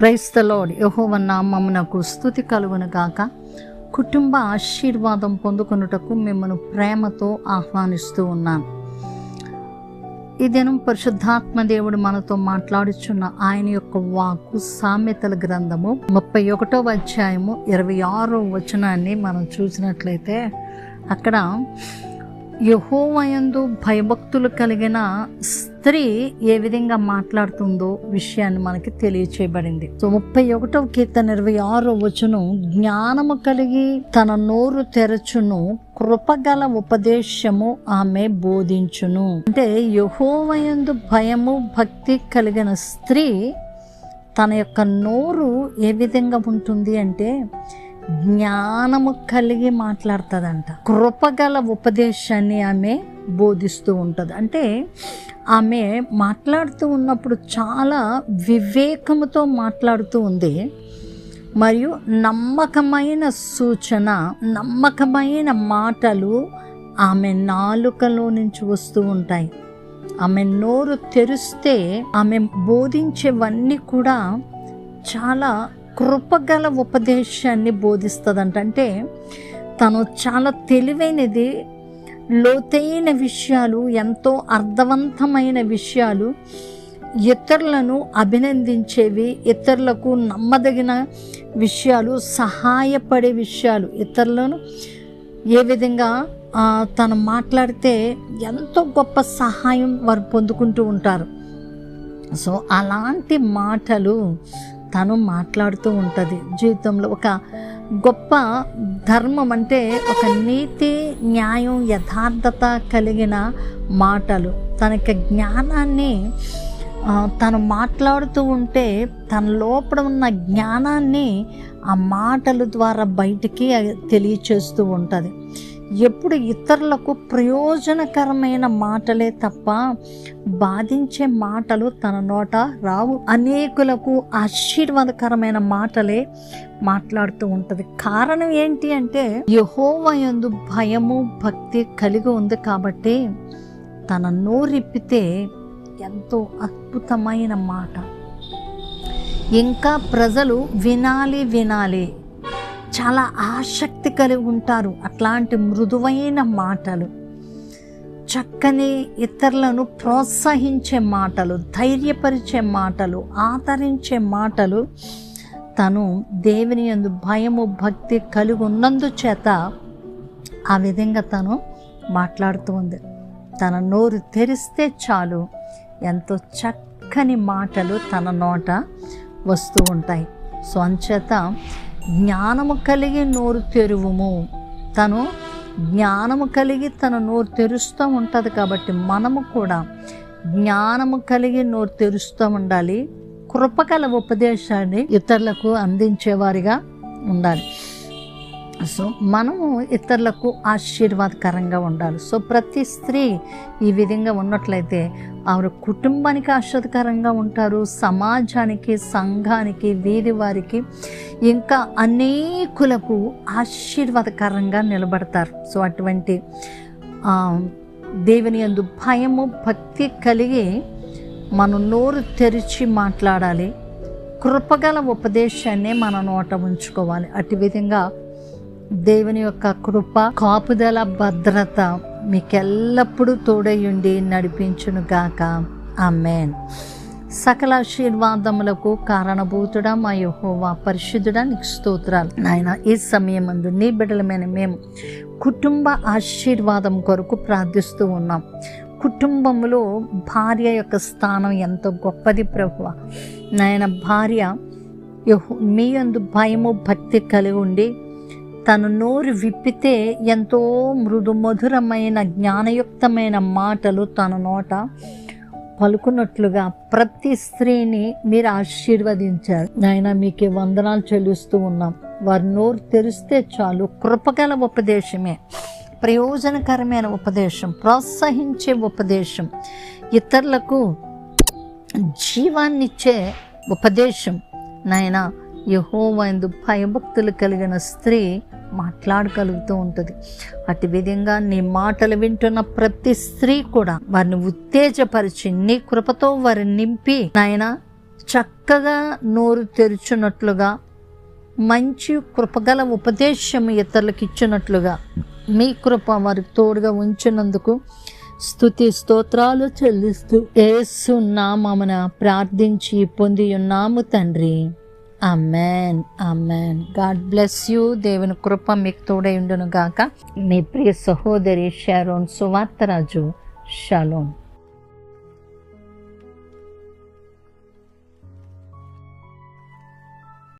క్రైస్తలోడ్ యహోవ నామమునకు స్థుతి కలుగును గాక. కుటుంబ ఆశీర్వాదం పొందుకొనుటకు మిమ్మల్ని ప్రేమతో ఆహ్వానిస్తూ ఉన్నాను. ఈ దినం పరిశుద్ధాత్మ దేవుడు మనతో మాట్లాడుచున్న ఆయన యొక్క వాక్కు సామెతల గ్రంథము ముప్పై ఒకటో అధ్యాయము ఇరవై ఆరో వచనాన్ని మనం చూసినట్లయితే అక్కడ యహోవయందు భయభక్తులు కలిగిన స్త్రీ ఏ విధంగా మాట్లాడుతుందో విషయాన్ని మనకి తెలియచేయబడింది. సో ముప్పై ఒకటవ కీర్తన ఇరవై ఆరో వచనం జ్ఞానము కలిగి తన నోరు తెరచును కృపగల ఉపదేశము ఆమె బోధించును. అంటే యహోవయందు భయము భక్తి కలిగిన స్త్రీ తన యొక్క నోరు ఏ విధంగా ఉంటుంది అంటే జ్ఞానము కలిగి మాట్లాడుతుందంట. కృపగల ఉపదేశాన్ని ఆమె బోధిస్తూ ఉంటుంది. అంటే ఆమె మాట్లాడుతూ ఉన్నప్పుడు చాలా వివేకముతో మాట్లాడుతూ ఉంది. మరియు నమ్మకమైన సూచన నమ్మకమైన మాటలు ఆమె నాలుకలో నుంచి వస్తూ ఉంటాయి. ఆమె నోరు తెరిస్తే ఆమె బోధించేవన్నీ కూడా చాలా కృపగల ఉపదేశాన్ని బోధిస్తుందంట. అంటే తను చాలా తెలివైనది లోతైన విషయాలు ఎంతో అర్థవంతమైన విషయాలు ఇతరులను అభినందించేవి ఇతరులకు నమ్మదగిన విషయాలు సహాయపడే విషయాలు ఇతరులను ఏ విధంగా తను మాట్లాడితే ఎంతో గొప్ప సహాయం వారు పొందుకుంటూ ఉంటారు. సో అలాంటి మాటలు తను మాట్లాడుతూ ఉంటుంది. జీవితంలో ఒక గొప్ప ధర్మం అంటే ఒక నీతి న్యాయం యథార్థత కలిగిన మాటలు. తన యొక్క జ్ఞానాన్ని తను మాట్లాడుతూ ఉంటే తన లోపల ఉన్న జ్ఞానాన్ని ఆ మాటల ద్వారా బయటికి తెలియచేస్తూ ఉంటుంది. ఎప్పుడు ఇతరులకు ప్రయోజనకరమైన మాటలే తప్ప బాధించే మాటలు తన నోట రావు. అనేకులకు ఆశీర్వాదకరమైన మాటలే మాట్లాడుతూ ఉంటుంది. కారణం ఏంటి అంటే యహోవయందు భయము భక్తి కలిగి ఉంది కాబట్టి తన నోరిప్పితే ఎంతో అద్భుతమైన మాట. ఇంకా ప్రజలు వినాలి వినాలి. చాలా ఆసక్తి కలిగి ఉంటారు అట్లాంటి మృదువైన మాటలు. చక్కని ఇతరులను ప్రోత్సహించే మాటలు ధైర్యపరిచే మాటలు ఆదరించే మాటలు తను దేవుని యందు భయము భక్తి కలిగి ఉన్నందు చేత ఆ విధంగా తను మాట్లాడుతూ ఉంది. తన నోరు తెరిస్తే చాలు ఎంతో చక్కని మాటలు తన నోట వస్తూ ఉంటాయి. సో అంచేత జ్ఞానము కలిగి నోరు తెరువుము. తను జ్ఞానము కలిగి తన నోరు తెరుస్తూ ఉంటుంది కాబట్టి మనము కూడా జ్ఞానము కలిగి నోరు తెరుస్తూ ఉండాలి. కృపకల ఉపదేశాన్ని ఇతరులకు అందించేవారిగా ఉండాలి. సో మనము ఇతరులకు ఆశీర్వాదకరంగా ఉండాలి. సో ప్రతి స్త్రీ ఈ విధంగా ఉన్నట్లయితే ఆవిడ కుటుంబానికి ఆశీర్వాదకరంగా ఉంటారు సమాజానికి సంఘానికి వీధి వారికి ఇంకా అనేకులకు ఆశీర్వాదకరంగా నిలబడతారు. సో అటువంటి దేవుని యందు భయము భక్తి కలిగి మనం నోరు తెరిచి మాట్లాడాలి. కృపగల ఉపదేశాన్ని మన నోట ఉంచుకోవాలి. అటు విధంగా దేవుని యొక్క కృప కాపుదల భద్రత మీకెల్లప్పుడూ తోడయుండి నడిపించును గాక. ఆమెన్. సకల ఆశీర్వాదములకు కారణభూతుడా మా యహోవా పరిశుద్ధుడా నీకు స్తోత్రాలు. నాయన ఈ సమయం అందు నీ బిడ్డలమైన మేము కుటుంబ ఆశీర్వాదం కొరకు ప్రార్థిస్తూ ఉన్నాం. కుటుంబంలో భార్య యొక్క స్థానం ఎంతో గొప్పది ప్రభువ. నాయన భార్య మీ అందు భయము భక్తి కలిగి ఉండి తను నోరు విప్పితే ఎంతో మృదు మధురమైన జ్ఞానయుక్తమైన మాటలు తన నోట పలుకున్నట్లుగా ప్రతి స్త్రీని మీరు ఆశీర్వదించారు. నాయన మీకే వందనాలు చెల్లిస్తూ ఉన్నాం. వారి నోరు తెరిస్తే చాలు. కృపగల ఉపదేశమే. ప్రయోజనకరమైన ఉపదేశం. ప్రోత్సహించే ఉపదేశం. ఇతరులకు జీవాన్నిచ్చే ఉపదేశం. నాయన యహోవైందు భయభక్తులు కలిగిన స్త్రీ మాట్లాడగలుగుతూ ఉంటుంది. అటు విధంగా నీ మాటలు వింటున్న ప్రతి స్త్రీ కూడా వారిని ఉత్తేజపరిచి నీ కృపతో వారిని నింపి నాయన చక్కగా నోరు తెరుచున్నట్లుగా మంచి కృపగల ఉపదేశం ఇతరులకు ఇచ్చినట్లుగా మీ కృప వారికి తోడుగా ఉంచినందుకు స్తుతి స్తోత్రాలు చెల్లిస్తూ ఏసు నామమున ప్రార్థించి పొంది ఉన్నాము తండ్రి. Amen amen god bless you దేవుని కృప మీకు తోడై ఉండును గాక మీ ప్రియ సహోదరి షారోన్ సువార్తరాజు. షలోన్